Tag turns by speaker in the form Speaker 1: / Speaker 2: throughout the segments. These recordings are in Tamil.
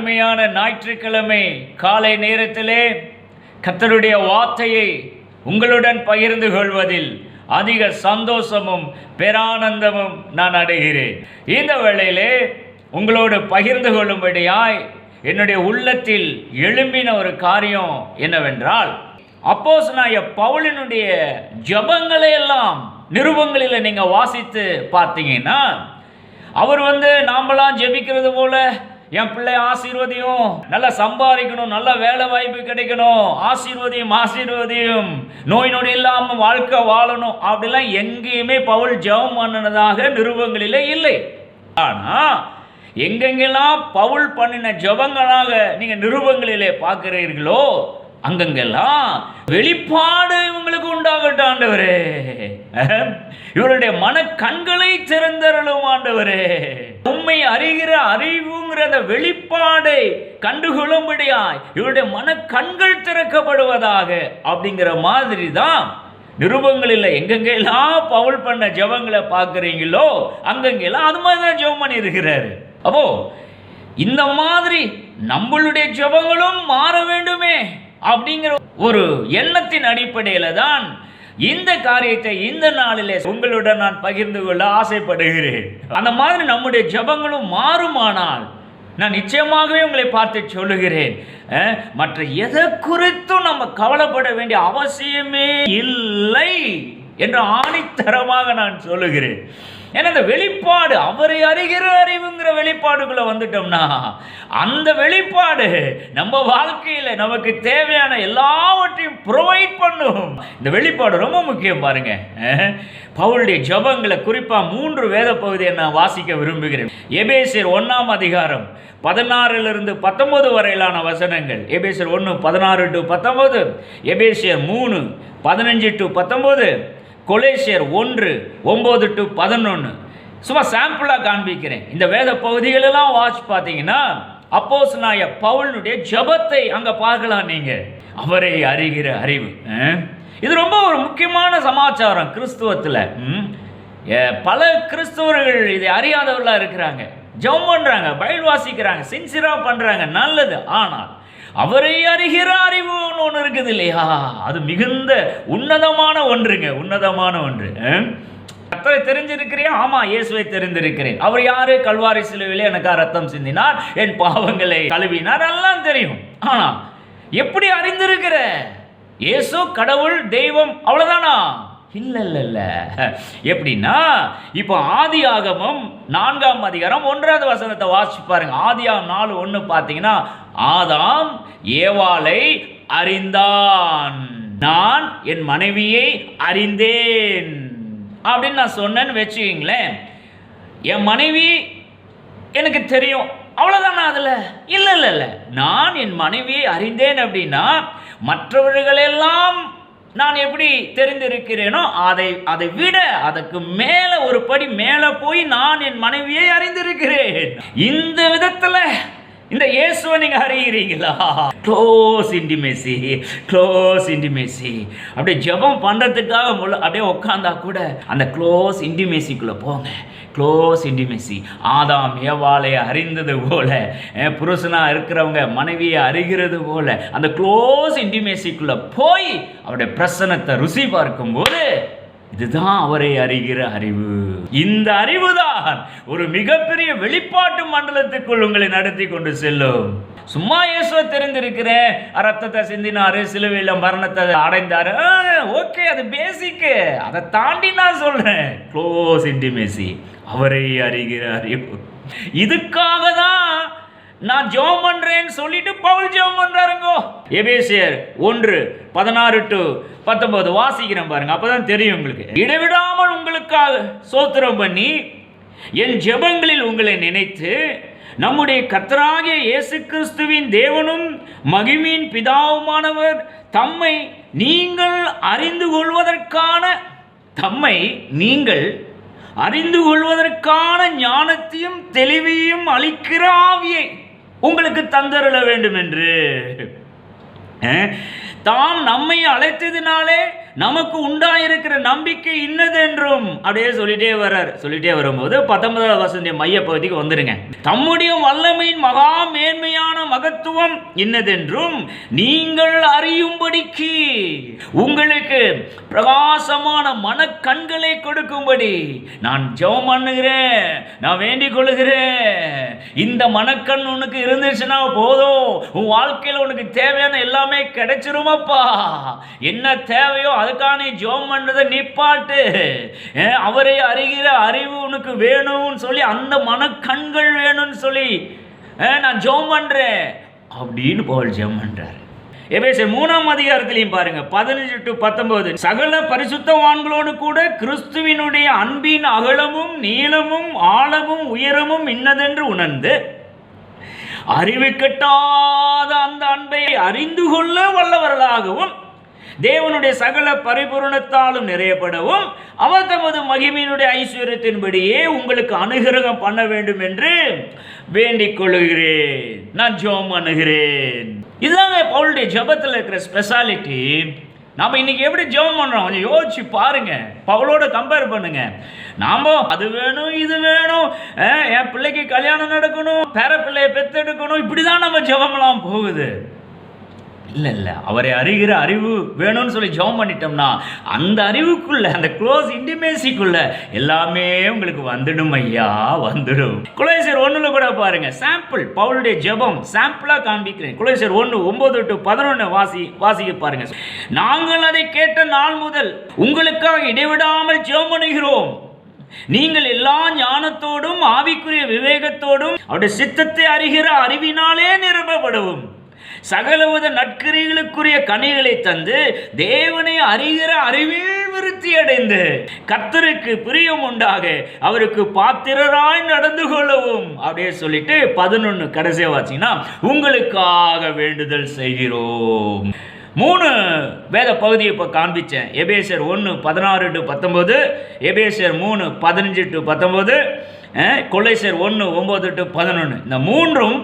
Speaker 1: அருமையான ஞாயிற்றுக்கிழமை காலை நேரத்திலே கத்தருடைய வார்த்தையை உங்களுடன் பகிர்ந்து கொள்வதில் அதிக சந்தோஷமும் பேரானந்தமும் நான் அடைகிறேன். இந்த வேளையிலே உங்களோடு பகிர்ந்து கொள்ளும்படியாய் என்னுடைய உள்ளத்தில் எழும்பின ஒரு காரியம் என்னவென்றால் அப்போஸ் நான் பவுலினுடைய ஜபங்களை எல்லாம் நிருபங்களில் நீங்கள் வாசித்து பார்த்தீங்கன்னா அவர் வந்து நாமெல்லாம் ஜெபிக்கிறது போல என் பிள்ளை ஆசீர்வதியும் நல்லா சம்பாதிக்கணும் நல்ல வேலை வாய்ப்பு கிடைக்கணும். ஆசீர்வதியும் ஆசீர்வதியும். நோய் நொடி இல்லாமல் வாழ்க்கை வாழணும். அப்படிலாம் எங்கேயுமே பவுல் ஜெபம் பண்ணினதாக நிருபங்களிலே இல்லை. ஆனால் எங்கெங்கெல்லாம் பவுல் பண்ணின ஜெபங்களாக நீங்கள் நிருபங்களிலே பார்க்கிறீர்களோ அங்கங்கெல்லாம் வெளிப்பாடு இவங்களுக்கு உண்டாகட்டும் ஆண்டவரே. இவருடைய மன கண்களை திறந்தருளும் ஆண்டவரே. உண்மை அறிகிற அறிவுங்கிற அந்த வெளிப்பாடை கண்டுகொள்ளும்படியாய் இவருடைய மன கண்கள் திறக்கப்படுவதாக அப்படிங்கிற மாதிரி தான் நிருபங்களில் எங்கெங்கெல்லாம் பவுல் பண்ண ஜெபங்களை பார்க்குறீங்களோ அங்கங்கெல்லாம் அது மாதிரி தான் ஜெபம் பண்ணியிருக்கிறாரு. அப்போ இந்த மாதிரி நம்மளுடைய ஜெபங்களும் மாற வேண்டுமே அப்படிங்கிற ஒரு எண்ணத்தின் அடிப்படையில் தான் இந்த காரியத்தை இந்த நாளிலே உங்களுடன் நான் பகிர்ந்து கொள்ள ஆசைப்படுகிறேன். அந்த மாதிரி நம்முடைய ஜெபங்களும் மாறுமானால் நான் நிச்சயமாகவே உங்களை பார்த்து சொல்லுகிறேன். மற்ற எதை குறித்தும் நம்ம கவலைப்பட வேண்டிய அவசியமே இல்லை என்று ஆணித்தரமாக நான் சொல்லுகிறேன். ஏன்னா இந்த வெளிப்பாடு அவரை அறிகிற அறிவுங்கிற வெளிப்பாடுகளை வந்துட்டோம்னா அந்த வெளிப்பாடு நம்ம வாழ்க்கையில் நமக்கு தேவையான எல்லாவற்றையும் ப்ரொவைட் பண்ணும். இந்த வெளிப்பாடு ரொம்ப முக்கியம் பாருங்க. பவுளுடைய ஜபங்களை குறிப்பாக மூன்று வேத பகுதியை நான் வாசிக்க விரும்புகிறேன். எபேசியர் ஒன்றாம் அதிகாரம் பதினாறிலிருந்து பத்தொன்பது வரையிலான வசனங்கள். எபேசியர் ஒன்று பதினாறு டு பத்தொன்பது. எபேசியர் மூணு பதினஞ்சு டு பத்தொன்பது. கொலேசியர் ஒன்று ஒம்பது டு பதினொன்று சும்மா சாம்பிளாக காண்பிக்கிறேன். இந்த வேத பகுதிகளெல்லாம் வாட்ச் பார்த்தீங்கன்னா அப்போஸ் நாய பவுலனுடைய ஜபத்தை அங்கே பார்க்கலாம் நீங்கள் அவரை அறிகிற அறிவு இது ரொம்ப ஒரு முக்கியமான சமாச்சாரம் கிறிஸ்துவத்தில். ம். பல கிறிஸ்துவர்கள் இதை அறியாதவர்களாக இருக்கிறாங்க. ஜெபம் பண்ணுறாங்க பயில் வாசிக்கிறாங்க சின்சியராக பண்ணுறாங்க நல்லது. ஆனால் அவரை அறிகிற அறிவு ஒன்று இருக்குது இல்லையா? அது மிகுந்த உன்னதமான ஒன்றுங்க உன்னதமான ஒன்று. கத்தரை தெரிஞ்சிருக்கிறேன் ஆமா இயேசுவை தெரிந்திருக்கிறேன். அவர் யாரு? கல்வாரி சிலுவையிலே எனக்கா ரத்தம் சிந்தினார் என் பாவங்களை கழுவினார் எல்லாம் தெரியும். ஆனா எப்படி அறிந்திருக்கிற? இயேசு கடவுள் தெய்வம் அவ்வளவுதானா? இல்லை இல்லை இல்லை எப்படின்னா இப்போ ஆதி ஆகமம் நான்காம் அதிகாரம் ஒன்றாவது வசனத்தை வாசிச்சு பாருங்க. ஆதியாகம் நாலு ஒன்று பார்த்தீங்கன்னா ஆதாம் ஏவாளை அறிந்தான். நான் என் மனைவியை அறிந்தேன். அப்படின்னு நான் சொன்னேன்னு வச்சுக்கிங்களேன். என் மனைவி எனக்கு தெரியும். அவ்வளோதானா அதில். இல்லை இல்லை இல்லை நான் என் மனைவியை அறிந்தேன் அப்படின்னா மற்றவர்களெல்லாம் நான் எப்படி தெரிந்திருக்கிறேனோ அதை அதை விட அதற்கு மேலே ஒரு படி மேலே போய் நான் என் மனைவியை அறிந்திருக்கிறேன். இந்த விதத்தில் இந்த இயேசுவை நீங்கள் அறிகிறீங்களா க்ளோஸ் இன்டிமேசி க்ளோஸ் இன்டிமேசி அப்படியே ஜெபம் பண்ணுறதுக்காக முள்ள அப்படியே உட்காந்தா கூட அந்த க்ளோஸ் இன்டிமேசிக்குள்ளே போங்க. க்ளோஸ் இன்டிமேசி ஆதாம் ஏவாளை அறிந்தது போல புருஷனாக இருக்கிறவங்க மனைவியை அறிகிறது போல அந்த க்ளோஸ் இன்டிமேசிக்குள்ளே போய் அவருடைய பிரசனத்தை ருசி பார்க்கும்போது இதுதான் அவரை அறிகிற அறிவு. இந்த அறிவுதான் ஒரு மிகப்பெரிய வெளிப்பாட்டு மண்டலத்துக்குள் உங்களை நடத்தி கொண்டு செல்லும். சும்மா இயேசுவை தெரிந்திருக்கிறேன் ரத்தத்தை சிந்தினாரு சிலுவையில் மரணத்தை அடைந்தாரு. ஓகே அது பேசிக்கு அதை தாண்டி நான் சொல்றேன். க்ளோஸ் இன்டிமேசி அவரை அறிகிற அறிவு. இதுக்காக தான் நான் ஜெபம் பண்றேன்னு சொல்லிட்டு பவுல் ஜெபம் பண்றாருங்கோ. எபேசியர் ஒன்று பதினாறு டு பத்தொன்பது. வாசிக்கிறேன் பாருங்க அப்பதான் தெரியும் உங்களுக்கு. இடைவிடாமல் உங்களுக்காக சோத்திரம் பண்ணி என் ஜெபங்களில் உங்களை நினைத்து நம்முடைய கத்தராகிய இயேசு கிறிஸ்துவின் தேவனும் மகிமின் பிதாவுமானவர் தம்மை நீங்கள் அறிந்து கொள்வதற்கான தம்மை நீங்கள் அறிந்து கொள்வதற்கான ஞானத்தையும் தெளிவையும் அளிக்கிற ஆவியை உங்களுக்கு தந்தருள வேண்டும் என்று தான் நம்மை அழைத்ததினாலே நமக்கு உண்டாயிருக்கிற நம்பிக்கை இன்னதென்றும் அப்படியே சொல்லிட்டே வர்றார். சொல்லிட்டே வரும்போது பத்தொன்பதாவது வசந்திய மைய பகுதிக்கு வந்துருங்க. தம்முடைய வல்லமையின் மகா மேன்மையான மகத்துவம் இன்னதென்றும் நீங்கள் அறியும்படிக்கு உங்களுக்கு பிரகாசமான மனக்கண்களை கொடுக்கும்படி நான் ஜெபம் பண்ணுகிறேன். நான் வேண்டிக் கொள்கிறேன் இந்த மனக்கண் உனக்கு இருந்துச்சுன்னா போதும். உன் வாழ்க்கையில் உனக்கு தேவையான எல்லாமே கிடைச்சிருமப்பா என்ன தேவையோ அதுக்கான நீ ஜெபம் பண்றதை நிப்பாட்டு அவரை அறிகிற அறிவு உனக்கு வேணும்னு சொல்லி அந்த மனக்கண்கள் வேணும்னு சொல்லி நான் ஜோம் பண்ணுறேன் அப்படின்னு பவுல் ஜெபம் பண்றாரு. எபேசியர் மூணாம் அதிகாரத்திலையும் பாருங்க பதினஞ்சு டு பத்தொன்பது. சகல பரிசுத்தவான்களோடு கூட கிறிஸ்துவினுடைய அன்பின் அகலமும் நீளமும் ஆழமும் உயரமும் இன்னதென்று உணர்ந்து அறிவு கெட்டாத அந்த அன்பை அறிந்து கொள்ள வல்லவர்களாகவும் தேவனுடைய சகல பரிபூரணத்தாலும் நிறையப்படவும் அவர் தமது மகிமையினுடைய ஐஸ்வர்யத்தின்படியே உங்களுக்கு அனுகிரகம் பண்ண வேண்டும் என்று வேண்டிக் கொள்கிறேன். நான் ஜோம் அணுகிறேன் இதுதாங்க பவுளுடைய ஜெபத்தில் இருக்கிற ஸ்பெஷாலிட்டி நாம் இன்னைக்கு எப்படி ஜெபம் பண்ணுறோம் கொஞ்சம் யோசிச்சு பாருங்க. பவுலோட கம்பேர் பண்ணுங்க. நாம அது வேணும் இது வேணும். என் பிள்ளைக்கு கல்யாணம் நடக்கணும் பேர பிள்ளையை பெற்றெடுக்கணும். இப்படி இப்படிதான் நம்ம ஜெபம்லாம் போகுது. இல்லை இல்லை. அவரை அறிகிற அறிவு வேணும்னு சொல்லி ஜெபம் பண்ணிட்டோம்னா அந்த அறிவுக்குள்ள அந்த க்ளோஸ் இன்டிமேசிக்குள்ள எல்லாமே உங்களுக்கு வந்துடும் ஐயா வந்துடும். குலேசர் ஒன்றில் கூட பாருங்க சாம்பிள் பவுலுடைய ஜெபம் சாம்பிளாக காண்பிக்கிறேன். குலேசர் ஒன்று ஒம்பது டு பதினொன்று வாசி வாசிக்க பாருங்க. நாங்கள் அதை கேட்ட நாள் முதல் உங்களுக்காக இடைவிடாமல் ஜெபம் பண்ணுகிறோம். நீங்கள் எல்லா ஞானத்தோடும் ஆவிக்குரிய விவேகத்தோடும் அவருடைய சித்தத்தை அறிகிற அறிவினாலே நிரப்பப்படவும் சகலவித நற்கிரிகளுக்குரிய கனிகளை தந்து தேவனை அறிகிற அறிவில் விருத்தி அடைந்து கர்த்தருக்கு பிரியம் உண்டாக அவருக்கு பாத்திரராய் நடந்து கொள்ளவும். அப்படியே சொல்லிட்டு பதினொன்று கடைசியாக வாச்சிங்கன்னா உங்களுக்காக வேண்டுதல் செய்கிறோம். மூணு வேத பகுதியை இப்போ காண்பித்தேன் எபேசியர் ஒன்று பதினாறு டு பத்தொம்போது எபேசியர் மூணு பதினஞ்சு டு பத்தொம்போது கொலைசர் ஒன்று ஒம்பது டு பதினொன்று இந்த மூன்றும்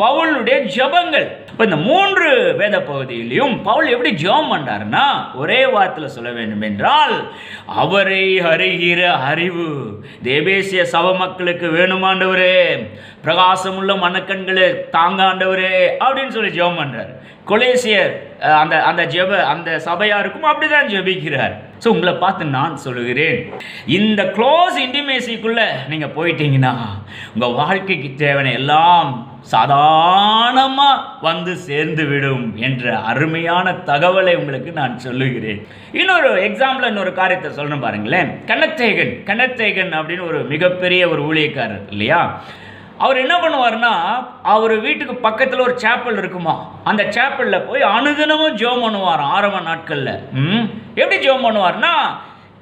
Speaker 1: பவுலுடைய ஜெபங்கள். இப்போ இந்த மூன்று வேத பகுதியிலையும் பவுல் எப்படி ஜெபம் பண்ணாருன்னா ஒரே வார்த்தையில் சொல்ல வேண்டும் என்றால் அவரை அறிகிற அறிவு தேபேசிய சப மக்களுக்கு வேணுமாண்டவரே பிரகாசமுள்ள மனக்கண்களை தாங்காண்டவரே அப்படின்னு சொல்லி ஜெபம் பண்ணுறார் கொலேசியர் அந்த அந்த ஜெப அந்த சபையாருக்கும் அப்படிதான் ஜெபிக்கிறார். ஸோ உங்களை பார்த்து நான் சொல்லுகிறேன். இந்த க்ளோஸ் இன்டிமேசிக்குள்ளே நீங்கள் போயிட்டீங்கன்னா உங்கள் வாழ்க்கைக்கு தேவையான எல்லாம் சாதாரணமாக வந்து சேர்ந்து விடும் என்ற அருமையான தகவலை உங்களுக்கு நான் சொல்லுகிறேன். இன்னொரு எக்ஸாம்பிள் இன்னொரு காரியத்தை சொல்லணும் பாருங்களேன். கண்ணத்தேகன் கண்ணத்தேகன் அப்படின்னு ஒரு மிகப்பெரிய ஒரு ஊழியக்காரர் இல்லையா? அவர் என்ன பண்ணுவார்னா அவர் வீட்டுக்கு பக்கத்தில் ஒரு சேப்பல் இருக்குமா? அந்த சேப்பலில் போய் அனுதினமும் ஜெபம் பண்ணுவார் ஆரம்ப நாட்களில். ம்? எப்படி ஜெபம் பண்ணுவார்னா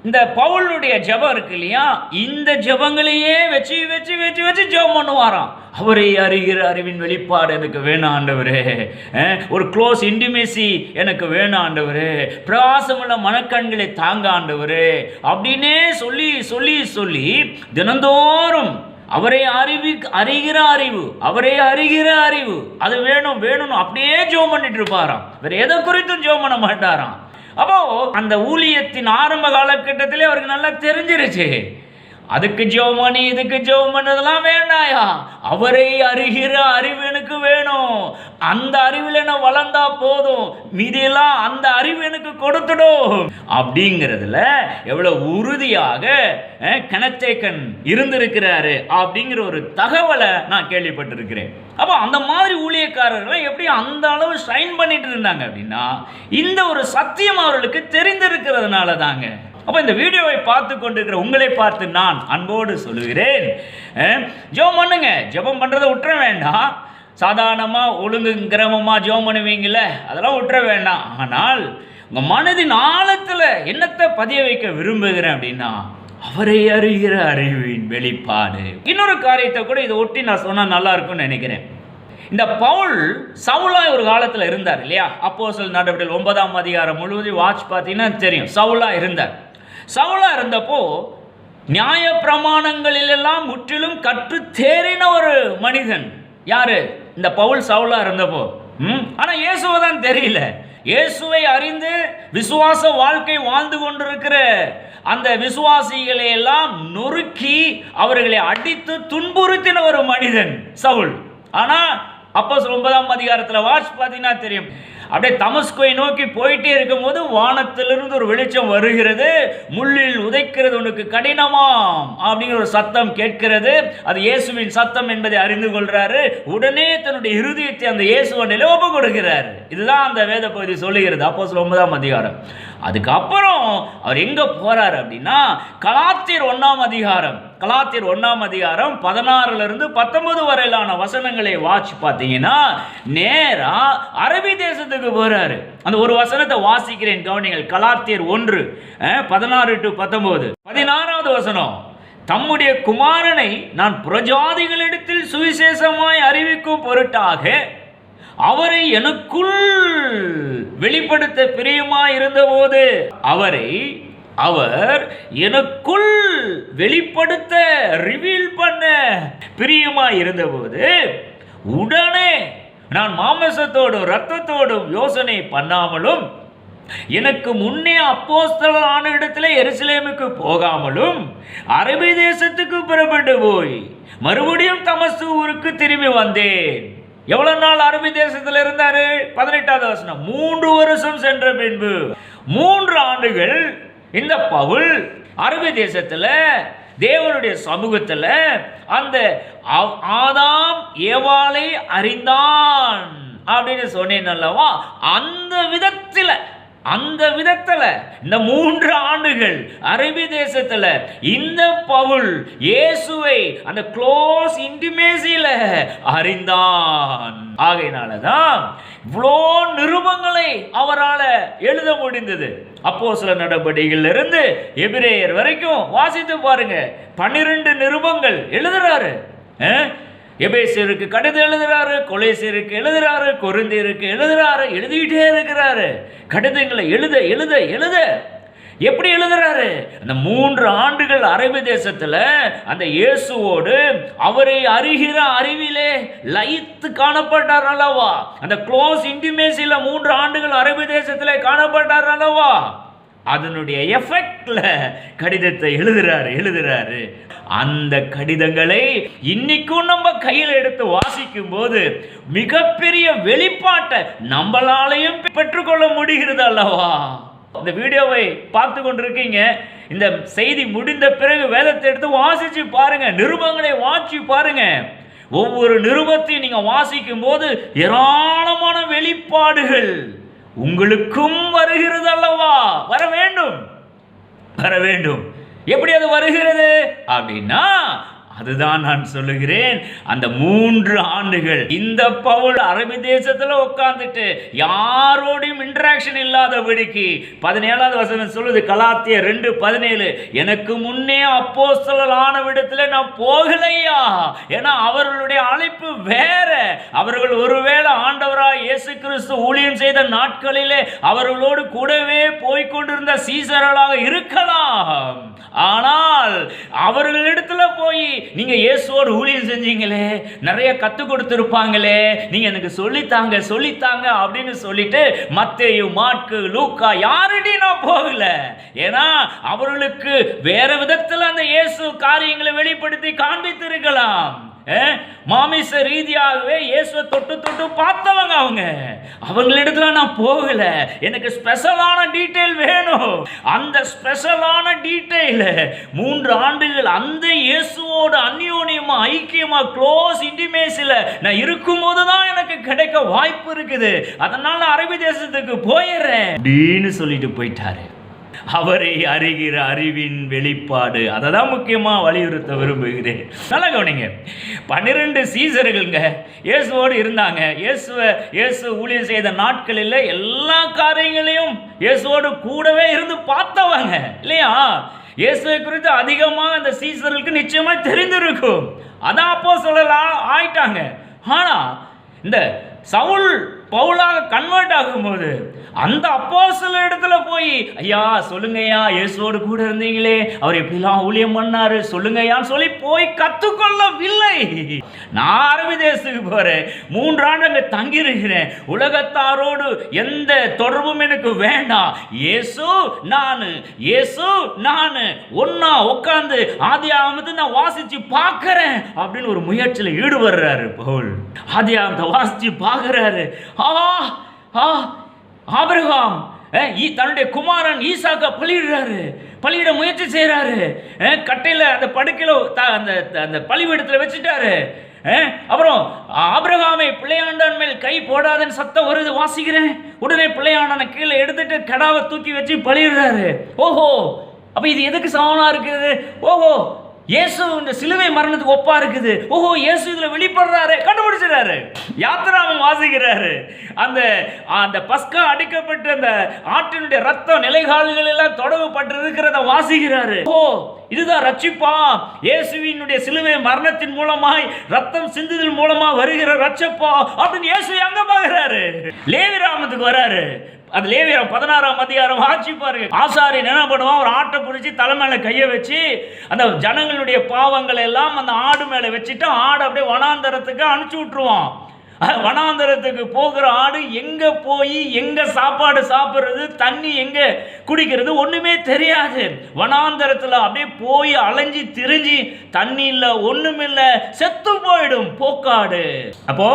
Speaker 1: இந்த பவுலுடைய ஜெபம் இருக்கு இல்லையா? இந்த ஜெபங்களையே வச்சு வச்சு வச்சு வச்சு ஜெபம் பண்ணுவாராம். அவரை அறிகிற அறிவின் வெளிப்பாடு எனக்கு வேணும் ஆண்டவரே. ஒரு க்ளோஸ் இன்டிமேசி எனக்கு வேணும் ஆண்டவரே. பிரகாசமுள்ள மனக்கண்களை தாங்க ஆண்டவரே. அப்படின்னே சொல்லி சொல்லி சொல்லி தினந்தோறும் அவரை அறிவி அறிகிற அறிவு அவரை அறிகிற அறிவு அது வேணும் வேணும் அப்படியே ஜோம் பண்ணிட்டு இருப்பாராம். வேற எதை குறித்தும் ஜோம் பண்ண மாட்டாராம். அப்போ அந்த ஊழியத்தின் ஆரம்ப காலகட்டத்திலே அவருக்கு நல்லா தெரிஞ்சிருச்சு. அதுக்கு ஜெபமணி இதுக்கு ஜெபம் பண்ணதெல்லாம் வேண்டாயா? அவரை அறிகிற அறிவு எனக்கு வேணும். அந்த அறிவில் நான் வளர்ந்தா போதும். மீதியெல்லாம் அந்த அறிவு எனக்கு கொடுத்துடும். அப்படிங்கிறதுல எவ்வளவு உறுதியாக கணச்சேக்கன் இருந்திருக்கிறாரு அப்படிங்கிற ஒரு தகவலை நான் கேள்விப்பட்டிருக்கிறேன். அப்போ அந்த மாதிரி ஊழியக்காரர்கள் எப்படி அந்த அளவு ஷைன் பண்ணிட்டு இருந்தாங்க அப்படின்னா இந்த ஒரு சத்தியம் அவர்களுக்கு தெரிந்திருக்கிறதுனால தாங்க அப்போ இந்த வீடியோவை பார்த்து கொண்டிருக்கிற உங்களை பார்த்து நான் அன்போடு சொல்லுகிறேன். ஜெபம் பண்ணுங்க. ஜெபம் பண்ணுறதை விட்டுற வேண்டாம். சாதாரணமாக ஒழுங்கு கிரமமாக ஜெபம் பண்ணுவீங்கள அதெல்லாம் விட்டுற வேண்டாம். ஆனால் உங்கள் மனதின் ஆழத்தில் என்னத்தை பதிய வைக்க விரும்புகிறேன் அப்படின்னா அவரை அறிகிற அறிவின் வெளிப்பாடு. இன்னொரு காரியத்தை கூட இதை ஒட்டி நான் சொன்னால் நல்லா இருக்கும்னு நினைக்கிறேன். இந்த பவுல் சவுலாய் ஒரு காலத்தில் இருந்தார் இல்லையா? அப்போ சில நடவடிக்கை ஒன்பதாம் அதிகாரம் முழுவதும் வாட்ச் பார்த்தீங்கன்னா தெரியும். சவுலாக இருந்தார். சவுலா இருந்தப்போ நியாய பிரமாணங்களிலெல்லாம் முற்றிலும் கற்று தேறின ஒரு மனிதன். யாரு? இந்த பவுல் சவுலா இருந்தப்போ. ம்? ஆனால் இயேசுவை தான் தெரியல. இயேசுவை அறிந்து விசுவாச வாழ்க்கை வாழ்ந்து கொண்டிருக்கிற அந்த விசுவாசிகளை எல்லாம் நொறுக்கி அவர்களை அடித்து துன்புறுத்தின ஒரு மனிதன் சவுல். ஆனா அப்போ ஒன்பதாம் அதிகாரத்தில் வாட்ச் பார்த்தீங்கன்னா தெரியும். அப்படியே தமஸ்கோயை நோக்கி போயிட்டே இருக்கும்போது வானத்திலிருந்து ஒரு வெளிச்சம் வருகிறது. முள்ளில் உதைக்கிறது உனக்கு கடினமாம் அப்படிங்கிற ஒரு சத்தம் கேட்கிறது. அது இயேசுவின் சத்தம் என்பதை அறிந்து கொள்கிறாரு உடனே தன்னுடைய இருதயத்தை அந்த இயேசுவை ஒப்பு கொடுக்கிறார். இதுதான் அந்த வேத பகுதி சொல்லுகிறது. அப்போ ஒன்பதாம் அதிகாரம். அதுக்கப்புறம் அவர் எங்க போறார் அப்படின்னா கலாத்தியர் ஒன்றாம் அதிகாரம் கலாத்தியர் ஒன்றாம் அதிகாரம் பதினாறுல இருந்து பத்தொன்பது வரையிலான வசனங்களை வாட்ச் பார்த்தீங்கன்னா நேரா அரபி தேசத்துக்கு போறாரு. அந்த ஒரு வசனத்தை வாசிக்கிறேன் கவனிங்கள் கலாத்தியர் ஒன்று பதினாறு டு பத்தொன்பது. பதினாறாவது வசனம் தம்முடைய குமாரனை நான் புரஜாதிகளிடத்தில் சுவிசேஷமாய் அறிவிக்கும் பொருட்டாக அவரை எனக்குள் வெளிப்படுத்த பிரியமா இருந்தபோது அவரை அவர் எனக்குள் வெளிப்படுத்த ரிவீல் பண்ண பிரியமா இருந்தபோது உடனே நான் மாமசத்தோடும் ரத்தத்தோடும் யோசனை பண்ணாமலும் எனக்கு முன்னே அப்போஸ்தலான இடத்துல எருசலேமுக்கு போகாமலும் அரபி தேசத்துக்கு புறப்பட்டு போய் மறுபடியும் தமசு ஊருக்கு திரும்பி வந்தேன். எவ்வளவு நாள் அரபி தேசத்தில் இருந்தாரு? பதினெட்டாவது வசனம். மூன்று வருஷம் சென்ற பின்பு மூன்று ஆண்டுகள் இந்த பவுல் அரபி தேசத்தில் தேவனுடைய சமூகத்தில் அந்த ஆதாம் ஏவாளை அறிந்தான் அப்படின்னு சொன்னேன் அல்லவா? அந்த விதத்தில் அந்த விதத்தில் இந்த மூன்று ஆண்டுகள் அரபி தேசத்தில் இந்த பவுல் இயேசுவை அந்த க்ளோஸ் இன்டிமேசியில் அறிந்தான். ஆகையினால தான் இவ்வளோ நிருபங்களை அவரால் எழுத முடிந்தது. அப்போ சில நடவடிக்கைகள் இருந்து எபிரேயர் வரைக்கும் வாசித்து பாருங்க. பன்னிரண்டு நிருபங்கள் எழுதுறாரு. எபேசியருக்கு கடிதம் எழுதுறாரு கொலேசியருக்கு எழுதுறாரு கொருந்தியருக்கு எழுதுறாரு எழுதிக்கிட்டே இருக்கிறாரு. கடிதங்களை எழுத எழுத எழுத. எப்படி எழுதுறாரு? அந்த மூன்று ஆண்டுகள் அரபி தேசத்துல அந்த இயேசுவோடு அவரை அறிகிற அறிவிலே லயித்து காணப்பட்டார் அல்லவா? அந்த க்ளோஸ் இன்டிமேசியில மூன்று ஆண்டுகள் அரபி தேசத்துல காணப்பட்டார் அல்லவா? அதனுடைய எஃபெக்ட்ல கடிதத்தை எழுதுறாரு எழுதுறாரு. அந்த கடிதங்களை இன்னைக்கும் நம்ம கையில் எடுத்து வாசிக்கும் போது மிகப்பெரிய வெளிப்பாட்டை நம்மளாலையும் பெற்றுக்கொள்ள முடிகிறது அல்லவா? இந்த வீடியோவை பார்த்து கொண்டிருக்கீங்க. இந்த செய்தி முடிந்த பிறகு வேதத்தை எடுத்து வாசிச்சு பாருங்க. நிருபங்களை வாசி பாருங்க. ஒவ்வொரு நிருபத்தையும் நீங்க வாசிக்கும் போது ஏராளமான வெளிப்பாடுகள். உங்களுக்கும் வருகிறது அல்லவா வர வேண்டும். வர வேண்டும். எப்படி அது வருகிறது? அப்படின்னா அதுதான் நான் சொல்லுகிறேன். அந்த மூன்று ஆண்டுகள் இந்த பவுல் அரபி தேசத்துல உட்கார்ந்துட்டு யாரோடையும் இன்ட்ராக்ஷன் இல்லாதபடிக்கு பதினேழாவது வசனம் சொல்லுது கலாத்திய ரெண்டு பதினேழு எனக்கு முன்னே அப்போ ஆன விடத்துல நான் போகலையா? ஏன்னா அவர்களுடைய அழைப்பு வேற. அவர்கள் ஒருவேளை ஆண்டவராய் இயேசு கிறிஸ்து ஊழியம் செய்த நாட்களிலே அவர்களோடு கூடவே போய்கொண்டிருந்த சீசர்களாக இருக்கலாம். ஆனால் அவர்களிடத்துல போய் நீங்க இயேசுவோடு ஊழியம் செஞ்சீங்களே நிறைய கத்து கொடுத்துருப்பாங்களே நீங்க எனக்கு சொல்லித்தாங்க சொல்லித்தாங்க அப்படின்னு சொல்லிட்டு மத்தேயு மாட்கு லூக்கா யாருடைய நான் போகல. ஏன்னா அவர்களுக்கு வேற விதத்துல அந்த இயேசு காரியங்களை வெளிப்படுத்தி காண்பித்திருக்கலாம். மாமிச ரீதியாகவே இயேசுவை தொட்டு தொட்டு பார்த்தவங்க அவங்க. அவங்களிடத்துல நான் போகல. எனக்கு ஸ்பெஷலான டீட்டெயில் வேணும். அந்த ஸ்பெஷலான டீட்டெயில் மூன்று ஆண்டுகள் அந்த இயேசுவோட அந்யோன்யமா ஐக்கியமா க்ளோஸ் இன்டிமேஸில் நான் இருக்கும்போது தான் எனக்கு கிடைக்க வாய்ப்பு இருக்குது. அதனால அரபி தேசத்துக்கு போயிடுறேன் அப்படின்னு சொல்லிட்டு போயிட்டாரு. அவரை அறிகிற அறிவின் வெளிப்பாடு. அதை தான் முக்கியமாக வலியுறுத்த விரும்புகிறேன். நல்லா கவனிங்க. பன்னிரெண்டு சீசர்களுங்க. இயேசுவோடு இருந்தாங்க. இயேசுவை இயேசு ஊழியர் செய்த நாட்களில் எல்லா காரியங்களையும் இயேசுவோடு கூடவே இருந்து பார்த்தவங்க. இல்லையா? இயேசுவை குறித்து அதிகமாக அந்த சீசர்களுக்கு நிச்சயமாக தெரிந்திருக்கும். அதான் அப்போ சொல்லலாம் ஆயிட்டாங்க. ஆனால் இந்த சவுல் பவுலாக கன்வெர்ட் ஆகும்போது அந்த அப்போ சில இடத்துல போய் ஐயா சொல்லுங்கய்யா இயேசுவோடு கூட இருந்தீங்களே அவர் எப்படிலாம் ஊழியம் பண்ணாரு சொல்லுங்கய்யான்னு சொல்லி போய் கற்றுக்கொள்ளவில்லை. நான் அரபி தேசத்துக்கு போறேன் மூன்றாண்டு அங்கே தங்கியிருக்கிறேன். உலகத்தாரோடு எந்த தொடர்பும் எனக்கு வேண்டாம். இயேசு நான் இயேசு நான் ஒன்னா உட்காந்து ஆதி ஆகமத்தை நான் வாசிச்சு பார்க்கறேன். அப்படின்னு ஒரு முயற்சியில் ஈடுபடுறாரு பவுல். ஆதி ஆமத்தை வாசிச்சு பார்க்கறாரு. ஆஹா ஆ ஆபிரகாம். தன்னுடைய குமாரன் ஈசாக்க பலியிடுறாரு. பலியிட முயற்சி செய்கிறாரு கட்டையில் அந்த படுக்கையில் த- அந்த அந்த பழிவிடத்தில் வச்சுட்டாரு. அப்புறம் ஆபிரகாமை பிள்ளையாண்டான் மேல் கை போடாதன்னு சத்தம் வருது வாசிக்கிறேன். உடனே பிள்ளையாண்டான கீழே எடுத்துட்டு கடாவை தூக்கி வச்சு பழியிடுறாரு ஓஹோ அப்போ இது எதுக்கு சமமாக இருக்குது ஓஹோ இயேசு இந்த சிலுவை மரணத்துக்கு ஒப்பா இருக்குது ஓஹோ இயேசு இதுல வெளிப்படுறாரு கண்டுபிடிச்சிடறாரு. யாத்திராவும் வாசிக்கிறாரு. அந்த அந்த பஸ்கா அடிக்கப்பட்ட அந்த ஆட்டினுடைய ரத்தம் நிலைகால்கள் எல்லாம் தொடங்கப்பட்டு இருக்கிறத வாசிக்கிறாரு. ஓ இதுதான் ரட்சிப்பா இயேசுவினுடைய சிலுவை மரணத்தின் மூலமாய் ரத்தம் சிந்துதல் மூலமா வருகிற ரட்சப்பா அப்படின்னு இயேசு எங்க பாக்குறாரு லேவி ராமத்துக்கு வராரு. அது லேவியரம் பதினாறாம் அதிகாரம் ஆட்சி பாருங்க. ஆசாரியன் என்ன பண்ணுவான்? ஒரு ஆட்டை பிடிச்சி தலை மேலே கையை வச்சு அந்த ஜனங்களுடைய பாவங்களை எல்லாம் அந்த ஆடு மேலே வச்சுட்டு ஆடு அப்படியே வனாந்தரத்துக்கு அனுப்பிச்சி விட்டுருவான். வனாந்தரத்துக்கு போகிற ஆடு எங்கே போய் எங்கே சாப்பாடு சாப்பிட்றது தண்ணி எங்கே குடிக்கிறது ஒன்றுமே தெரியாது. வனாந்தரத்தில் அப்படியே போய் அலைஞ்சு திரிஞ்சு தண்ணி இல்லை ஒன்றுமில்லை செத்து போயிடும் போக்காடு. அப்போ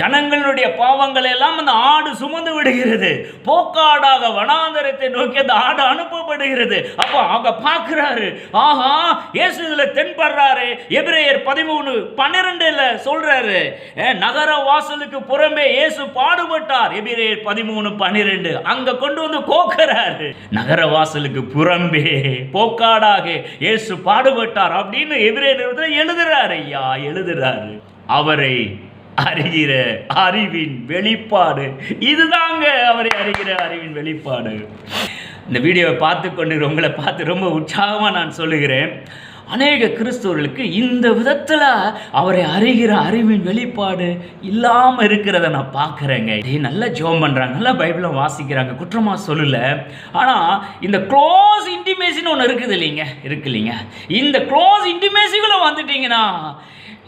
Speaker 1: ஜனங்களுடைய பாவங்களை எல்லாம் அந்த ஆடு சுமந்து விடுகிறது. போக்காடாக வனாந்தரத்தை நோக்கி அந்த ஆடு அனுப்பப்படுகிறது. அப்போ அவங்க பார்க்குறாரு ஆஹா இயேசு இதுல தென்படுறாரு. எபிரேயர் பதிமூணு பன்னிரெண்டுல சொல்கிறாரு நகர வாசலுக்கு புறம்பே இயேசு பாடுபட்டார். எபிரேயர் பதிமூணு பன்னிரெண்டு அங்க கொண்டு வந்து கோக்கிறாரு. நகர வாசலுக்கு புறம்பே போக்காடாக இயேசு பாடுபட்டார் அப்படின்னு எபிரேயர் எழுதுறாரு. ஐயா எழுதுறாரு. அவரை அறிகிற அறிவின் வெளிப்பாடு. இதுதாங்க அவரை அறிகிற அறிவின் வெளிப்பாடு. இந்த வீடியோவை பார்த்து கொண்டு உங்களை பார்த்து ரொம்ப உற்சாகமாக நான் சொல்லுகிறேன். அநேக கிறிஸ்தவர்களுக்கு இந்த விதத்தில் அவரை அறிகிற அறிவின் வெளிப்பாடு இல்லாமல் இருக்கிறத நான் பார்க்குறேங்க. டேய் நல்லா ஜோம் பண்ணுறாங்க நல்லா பைபிளை வாசிக்கிறாங்க குற்றமாக சொல்லலை. ஆனால் இந்த க்ளோஸ் இன்டிமேசின்னு ஒன்று இருக்குது இல்லைங்க? இருக்கு இல்லைங்க. இந்த க்ளோஸ் இன்டிமேசிக்குள்ளே வந்துட்டீங்கன்னா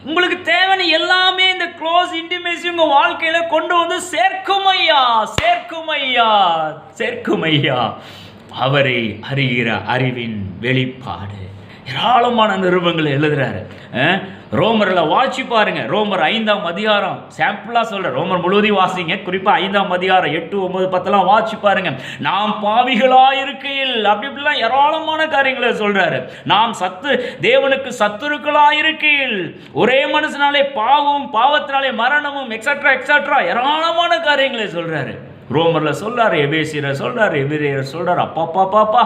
Speaker 1: உங்களுக்கு தேவையான எல்லாமே இந்த க்ளோஸ் இன்டிமேசி உங்க வாழ்க்கையில கொண்டு வந்து சேர்க்கும் ஐயா சேர்க்கும் ஐயா சேர்க்கும் ஐயா. அவரை அறிகிற அறிவின் வெளிப்பாடு. ஏராளமான நிருபங்களை எழுதுறாரு. ரோமரில் வாசி வாட்சி பாருங்க. ரோமர் ஐந்தாம் அதிகாரம். சாம்பிளாக சொல்ற ரோமர் முழுவதையும் வாசிங்க. குறிப்பாக ஐந்தாம் அதிகாரம் எட்டு ஒன்பது பத்தெல்லாம் வாட்சி பாருங்க. நாம் பாவிகளாக இருக்கையில் அப்படி இப்படிலாம் ஏராளமான காரியங்களை சொல்றாரு. நாம் சத்து தேவனுக்கு சத்துருக்களாக இருக்கையில் ஒரே மனுஷனாலே பாவம் பாவத்தினாலே மரணமும் எக்ஸட்ரா எக்ஸட்ரா ஏராளமான காரியங்களை சொல்றாரு. ரோமரில் சொல்றாரு எபேசியரை சொல்றாரு எபிரியரை சொல்றாரு. அப்பா பாப்பா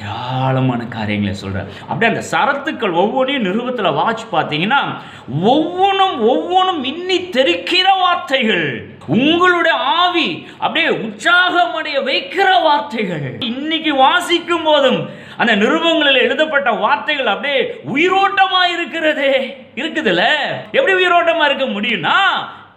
Speaker 1: ஏராளமான காரியங்களை சொல்கிறார் அப்படியே அந்த சரத்துக்கள் ஒவ்வொன்றையும் நிருபத்தில் வாட்ச் பார்த்தீங்கன்னா ஒவ்வொன்றும் ஒவ்வொன்றும் இன்னி தெரிக்கிற வார்த்தைகள். உங்களுடைய ஆவி அப்படியே உற்சாகமடைய வைக்கிற வார்த்தைகள். இன்னைக்கு வாசிக்கும் போதும் அந்த நிருபங்களில் எழுதப்பட்ட வார்த்தைகள் அப்படியே உயிரோட்டமா இருக்கிறதே. இருக்குதுல்ல? எப்படி உயிரோட்டமா இருக்க முடியும்னா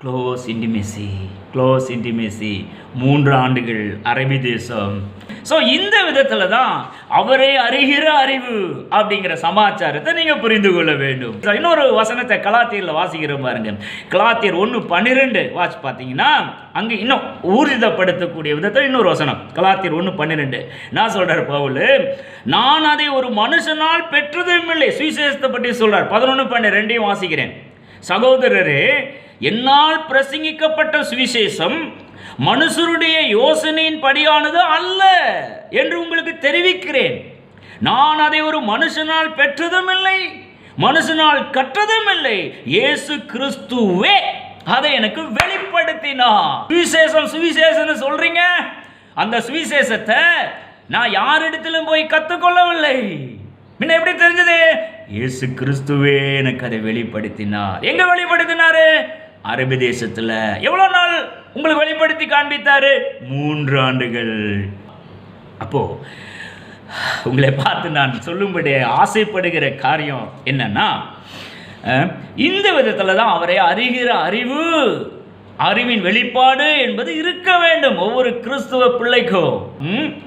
Speaker 1: க்ளோஸ் இன்டிமேசி க்ளோஸ் இன்டிமேசி மூன்று ஆண்டுகள் அரபி தேசம். ஸோ இந்த விதத்தில் தான் அவரே அறிகிற அறிவு அப்படிங்கிற சமாச்சாரத்தை நீங்கள் புரிந்து கொள்ள வேண்டும். இன்னொரு வசனத்தை கலாத்தீரில் வாசிக்கிற பாருங்க. கலாத்தியர் ஒன்று பன்னிரெண்டு வாட்ச் பார்த்தீங்கன்னா அங்கே இன்னும் ஊர்ஜிதப்படுத்தக்கூடிய விதத்தில் இன்னொரு வசனம். கலாத்தியர் ஒன்று பன்னிரெண்டு. நான் சொல்கிறார் பவுல்? நான் அதை ஒரு மனுஷனால் பெற்றதும் இல்லை. சுவிசேஷத்தை பற்றி சொல்கிறார் பதினொன்று பன்னிரெண்டையும் வாசிக்கிறேன். சகோதரரே என்னால் பிரசங்கிக்கப்பட்ட சுவிசேஷம் மனுஷருடைய யோசனையின் படியானது அல்ல என்று உங்களுக்கு தெரிவிக்கிறேன். நான் அதை ஒரு மனுஷனால் பெற்றதும் இல்லை மனுஷனால் கற்றதும் இல்லை இயேசு கிறிஸ்துவே. அதை எனக்கு வெளிப்படுத்தினா சுவிசேஷம் சுவிசேஷம்னு சொல்றீங்க? அந்த சுவிசேஷத்தை நான் யாரிடத்திலும் போய் கற்றுக்கொள்ளவில்லை. முன்ன எப்படி தெரிஞ்சது? இயேசு கிறிஸ்துவே எனக்கு அதை வெளிப்படுத்தினார். எங்க வெளிப்படுத்தினாரு? அரபி தேசத்தில் எவ்வளோ நாள் உங்களுக்கு வெளிப்படுத்தி காண்பித்தார்? மூன்று ஆண்டுகள். அப்போது உங்களை பார்த்து நான் சொல்லும்படி ஆசைப்படுகிற காரியம் என்னன்னா இந்த விதத்தில் தான் அவரை அறிகிற அறிவு அறிவின் வெளிப்பாடு என்பது இருக்க வேண்டும் ஒவ்வொரு கிறிஸ்துவ பிள்ளைக்கும். ம்?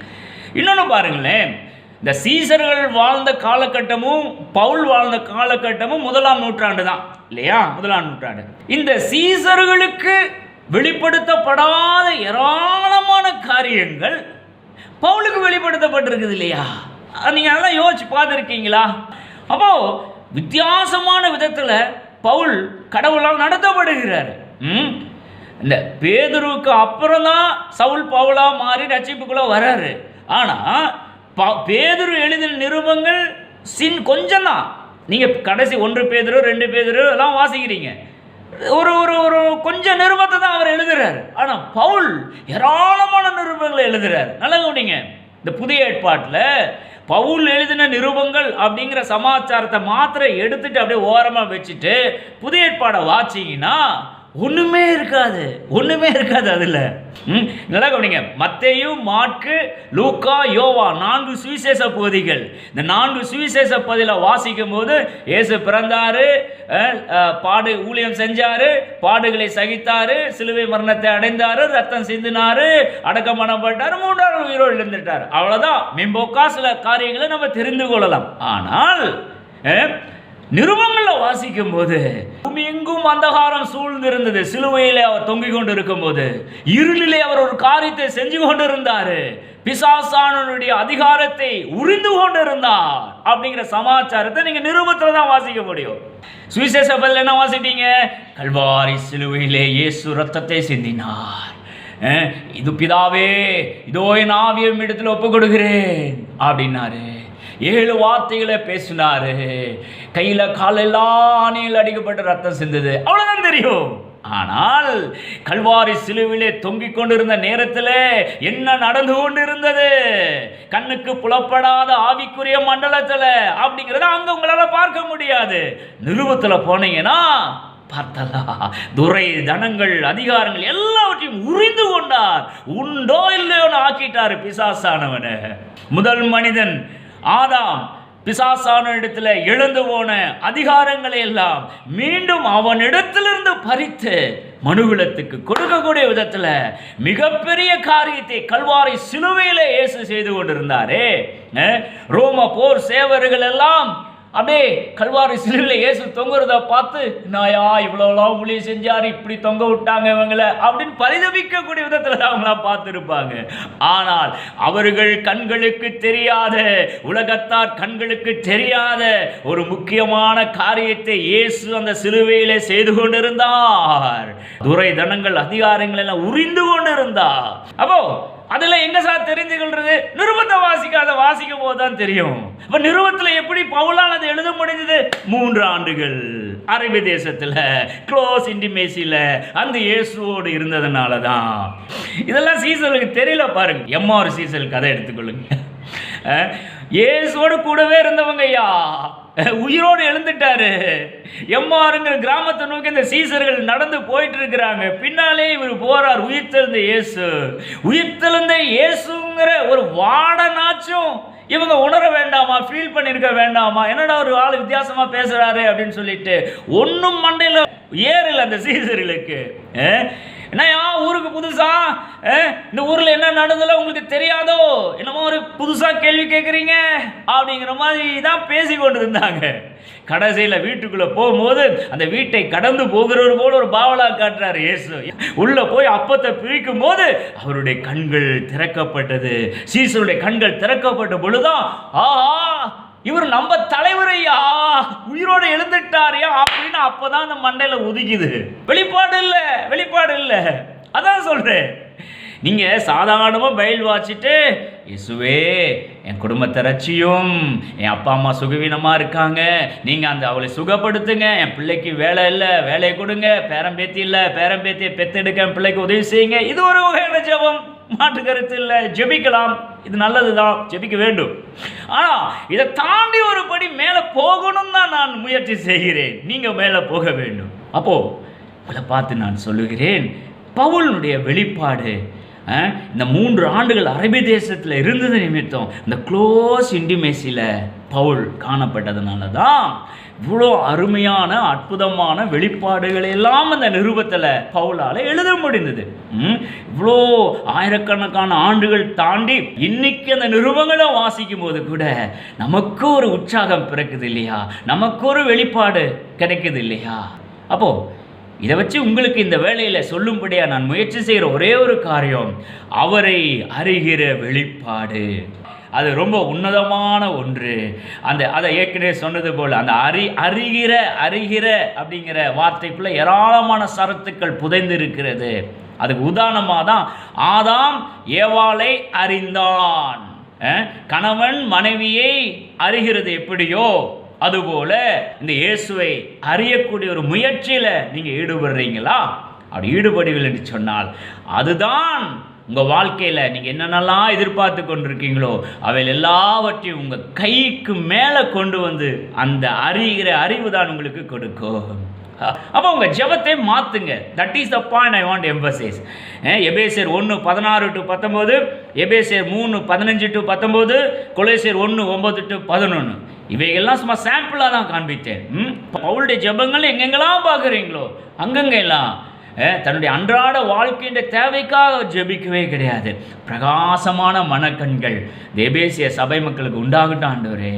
Speaker 1: பாருங்களேன். இந்த சீசர்கள் வாழ்ந்த காலகட்டமும் பவுல் வாழ்ந்த காலகட்டமும் முதலாம் நூற்றாண்டு தான் இல்லையா? முதலாம் நூற்றாண்டு. இந்த சீசர்களுக்கு வெளிப்படுத்தப்படாத ஏராளமான காரியங்கள் பவுலுக்கு வெளிப்படுத்தப்பட்டிருக்குது இல்லையா? அது நீங்க அதெல்லாம் யோசிச்சு பார்த்துருக்கீங்களா? அப்போ வித்தியாசமான விதத்தில் பவுல் கடவுளால் நடத்தப்படுகிறார். ம்? இந்த பேதுருவுக்கு அப்புறம் தான் சவுல் பவுலா மாறி ரட்சிப்புக்குள்ள வர்றாரு ஆனால் பேதுரு எழுதின நிருபங்கள் சின் கொஞ்சம் தான் நீங்கள் கடைசி ஒன்று பேதுரு ரெண்டு பேதுரு எல்லாம் வாசிக்கிறீங்க. ஒரு ஒரு ஒரு கொஞ்சம் நிருபத்தை தான் அவர் எழுதுறாரு. ஆனால் பவுல் ஏராளமான நிருபங்களை எழுதுறாரு. நல்லா கவனிங்க. இந்த புதிய ஏற்பாட்டில் பவுல் எழுதின நிருபங்கள் அப்படிங்கிற சமாச்சாரத்தை மாத்திரை எடுத்துட்டு அப்படியே ஓரமாக வச்சுட்டு புதிய ஏற்பாடை வாச்சிங்கன்னா ஒன்றுமே இருக்காது. ஒன்றுமே இருக்காது அதில். ம்? நல்லா கவனிங்க. மத்தேயு மாற்கு லூக்கா யோவா நான்கு சுவிசேஷ பகுதிகள் இந்த நான்கு சுவிசேஷ பகுதியில் வாசிக்கும் போது இயேசு பிறந்தாரு பாடு ஊழியம் செஞ்சாரு பாடுகளை சகித்தாரு சிலுவை மரணத்தை அடைந்தாரு ரத்தம் சிந்தினாரு அடக்கம் பண்ணப்பட்டாரு மூன்றாவது உயிரோடு இருந்துட்டார் அவ்வளோதான் மேம்போக்கா சில காரியங்களை நம்ம தெரிந்து கொள்ளலாம். ஆனால் நிருபங்களை வாசிக்கும் போது பூமி எங்கும் அந்தகாரம் சூழ்ந்திருந்தது. சிலுவையிலே அவர் தொங்கிக் கொண்டு இருக்கும்போது இருளிலே அவர் ஒரு காரியத்தை செஞ்சு கொண்டு இருந்தாரு பிசாசானனுடைய அதிகாரத்தை உறிந்து கொண்டு இருந்தார் அப்படிங்கிற சமாச்சாரத்தை நீங்க நிருபத்துல தான் வாசிக்க முடியும். சுவிசேஷ பதில் என்ன வாசிட்டீங்க கல்வாரி சிலுவையிலே இயேசு ரத்தத்தை சிந்தினார். இது பிதாவே இதோ என் ஆவியம் இடத்துல ஒப்பு கொடுக்கிறேன் அப்படின்னாரு. ஏழு வார்த்தைகளை பேசினாரு. கையில காலெல்லாம் அணியில் அடிக்கப்பட்டு ரத்தம் சிந்தது. அவ்வளவுதான் தெரியும். ஆனால் கல்வாரி சிலுவிலே தொங்கிக் கொண்டிருந்த நேரத்தில் என்ன நடந்து கொண்டிருந்தது? கண்ணுக்கு புலப்படாத ஆவிக்குரிய மண்டலத்தில் அப்படிங்கிறத அங்க உங்களால பார்க்க முடியாது. நிறுவத்தில் போனீங்கன்னா பார்த்தலா துரை தனங்கள் அதிகாரங்கள் எல்லாவற்றையும் உறிந்து கொண்டார். உண்டோ இல்லையோன்னு ஆக்கிட்டாரு பிசாசானவனை. முதல் மனிதன் ஆதாம் பிசாசான இடத்துல எழுந்து போன அதிகாரங்களை எல்லாம் மீண்டும் அவனிடத்திலிருந்து பறித்து மனுகுலத்துக்கு கொடுக்கக்கூடிய விதத்துல மிகப்பெரிய காரியத்தை கல்வாரி சிலுவையிலே இயேசு செய்து கொண்டிருந்தாரே. ரோம போர் சேவர்கள் எல்லாம் அப்படியே கல்வாரி சிலுவையில் இயேசு தொங்குறத பார்த்து நாயா இவ்வளோலாம் ஊழியம் செஞ்சார் இப்படி தொங்க விட்டாங்க இவங்களை அப்படின்னு பரிதபிக்கக்கூடிய விதத்தில் அவங்களாம் பார்த்துருப்பாங்க. ஆனால் அவர்கள் கண்களுக்கு தெரியாத உலகத்தார் கண்களுக்கு தெரியாத ஒரு முக்கியமான காரியத்தை இயேசு அந்த சிலுவையிலே செய்து கொண்டிருந்தார். துரை தனங்கள் அதிகாரங்கள் எல்லாம் உறிந்து கொண்டிருந்தார். அப்போ அதில் எங்கே சார் தெரிஞ்சுக்கிறது நிருபத்தை வாசிக்காத வாசிக்கும் போது தான் தெரியும். இப்போ நிருபத்தில் எப்படி பவுலால் அதை எழுத முடிஞ்சது மூன்று ஆண்டுகள். அரபி தேசத்தில் க்ளோஸ் இன்டிமேசில அந்த இயேசுவோடு இருந்ததுனால தான் இதெல்லாம் சீசனுக்கு தெரியல பாருங்க. எம்ஆர் சீசல் கதை எடுத்துக்கொள்ளுங்க. இயேசுவோடு கூடவே இருந்தவங்க ஐயா உயிரோடு எழுந்துட்டாரு. எம்மாருங்கிற கிராமத்தை நோக்கி இந்த சீசர்கள் நடந்து போயிட்டு இருக்கிறாங்க பின்னாலே இவர் போறார் உயிர்த்தெழுந்த இயேசு. உயிர்த்தெழுந்த இயேசுங்கிற ஒரு வாடனாச்சும் இவங்க உணர வேண்டாமா ஃபீல் பண்ணியிருக்க வேண்டாமா என்னடா ஒரு ஆள் வித்தியாசமா பேசுறாரு அப்படின்னு சொல்லிட்டு ஒன்றும் மண்டையில் ஏறல அந்த சீசர்களுக்கு. என்னையா ஊருக்கு புதுசா? இந்த ஊர்ல என்ன நடந்ததுல உங்களுக்கு தெரியாதோ? என்னமோ ஒரு புதுசா கேள்வி கேட்குறீங்க அப்படிங்கிற மாதிரி தான் பேசி கொண்டு இருந்தாங்க கடைசியில் வீட்டுக்குள்ள போகும்போது அந்த வீட்டை கடந்து போகிறவர் போல ஒரு பாவலா காட்டுறாரு இயேசு. உள்ள போய் அப்பத்தை பிரிக்கும் போது அவருடைய கண்கள் திறக்கப்பட்டது. சீசருடைய கண்கள் திறக்கப்பட்ட பொழுதுதான் ஆஹா இவர் நம்ம தலைவரையா உயிரோடு எழுந்துட்டாரியா அப்படின்னு அப்போதான் அந்த மண்டையில் உதிக்குது. வெளிப்பாடு இல்லை வெளிப்பாடு இல்லை. அதான் சொல்கிறேன் நீங்கள் சாதாரணமாக பயில் வாச்சிட்டு இயேசுவே என் குடும்பத்தை ரச்சியும் என் அப்பா அம்மா சுகவீனமாக இருக்காங்க. நீங்கள் அந்த அவளை சுகப்படுத்துங்க. என் பிள்ளைக்கு வேலை இல்லை வேலையை கொடுங்க. பேரம்பேத்தி இல்லை பேரம்பேத்தியை பெத்தெடுக்க என் பிள்ளைக்கு உதவி செய்யுங்க. இது ஒரு வகையான ஜபம். மாற்று கருத்து இல்லை. ஜெபிக்கலாம். இது நல்லது தான் ஜெபிக்க வேண்டும். ஆனால் இதை தாண்டி ஒரு படி மேலே போகணும் தான் நான் முயற்சி செய்கிறேன். நீங்கள் மேலே போக வேண்டும். அப்போது உங்களை பார்த்து நான் சொல்லுகிறேன். பவுலினுடைய வெளிப்பாடு இந்த மூன்று ஆண்டுகள் அரபி தேசத்தில் இருந்தது நிமித்தம் இந்த க்ளோஸ் இன்டிமேசியில் பவுல் காணப்பட்டதுனால தான் இவ்வளோ அருமையான அற்புதமான வெளிப்பாடுகள் எல்லாம் அந்த நிருபத்தில் பவுலால் எழுத முடிந்தது. ம், இவ்வளோ ஆயிரக்கணக்கான ஆண்டுகள் தாண்டி இன்னைக்கு அந்த நிருபங்களை வாசிக்கும் போது கூட நமக்கு ஒரு உற்சாகம் பிறக்குது இல்லையா? நமக்கு ஒரு வெளிப்பாடு கிடைக்குது இல்லையா? அப்போ இதை வச்சு உங்களுக்கு இந்த வேலையில் சொல்லும்படியாக நான் முயற்சி செய்கிற ஒரே ஒரு காரியம் அவரை அறிகிற வெளிப்பாடு. அது ரொம்ப உன்னதமான ஒன்று. அந்த அதை ஏற்கனவே சொன்னது போல் அந்த அறி அறிகிற அறிகிற அப்படிங்கிற வார்த்தைக்குள்ளே ஏராளமான சரத்துக்கள் புதைந்து இருக்கிறது அதுக்கு உதாரணமாக தான் ஆதாம் ஏவாளை அறிந்தான். கணவன் மனைவியை அறிகிறது எப்படியோ அதுபோல இந்த இயேசுவை அறியக்கூடிய ஒரு முயற்சியில் நீங்கள் ஈடுபடுறீங்களா? அப்படி ஈடுபடவில்லை என்று சொன்னால் அதுதான் உங்கள் வாழ்க்கையில் நீங்கள் என்னென்னலாம் எதிர்பார்த்து கொண்டிருக்கீங்களோ அவைகள் எல்லாவற்றையும் உங்கள் கைக்கு மேலே கொண்டு வந்து அந்த அறிகிற அறிவு தான் உங்களுக்கு கொடுக்கும். அப்போ உங்கள் ஜபத்தை மாற்றுங்க that is the point I want emphasise எபேசியர் ஒன்று பதினாறு டு பத்தொம்போது எபேசியர் மூணு பதினஞ்சு டு பத்தொம்போது கொலேசியர் ஒன்று ஒம்பது டு பதினொன்று இவைகள்லாம் சும்மா சாம்பிளாக தான் காண்பித்தேன். ம் பவுளுடைய ஜெபங்கள் எங்கெங்கெல்லாம் பார்க்குறீங்களோ அங்கங்கெல்லாம். எல்லாம் தன்னுடைய அன்றாட வாழ்க்கையின் தேவைக்காக ஜெபிக்கவே கிடையாது. பிரகாசமான மனக்கண்கள். தேபேசிய சபை மக்களுக்கு உண்டாகட்டும் ஆண்டவரே.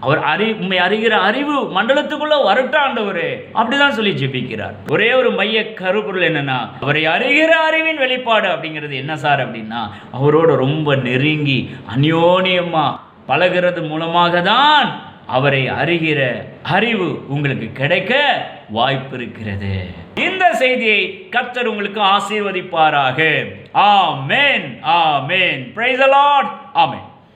Speaker 1: அவர் அறி உண்மை அறிகிற அறிவு மண்டலத்துக்குள்ளே வரட்டும் அப்படிதான் சொல்லி ஜெபிக்கிறார். ஒரே ஒரு மைய கருப்பொருள் என்னன்னா அவரை அறிகிற அறிவின் வெளிப்பாடு அப்படிங்கிறது என்ன சார் அப்படின்னா அவரோட ரொம்ப நெருங்கி அநியோனியமாக பழகிறது மூலமாக தான் அவரை அறிகிற அறிவு உங்களுக்கு கிடைக்க வாய்ப்பு இருக்கிறது. இந்த செய்தியை கர்த்தர் உங்களுக்கு ஆசீர்வதிப்பாராக. ஆமென் ஆமென். Praise the lord amen.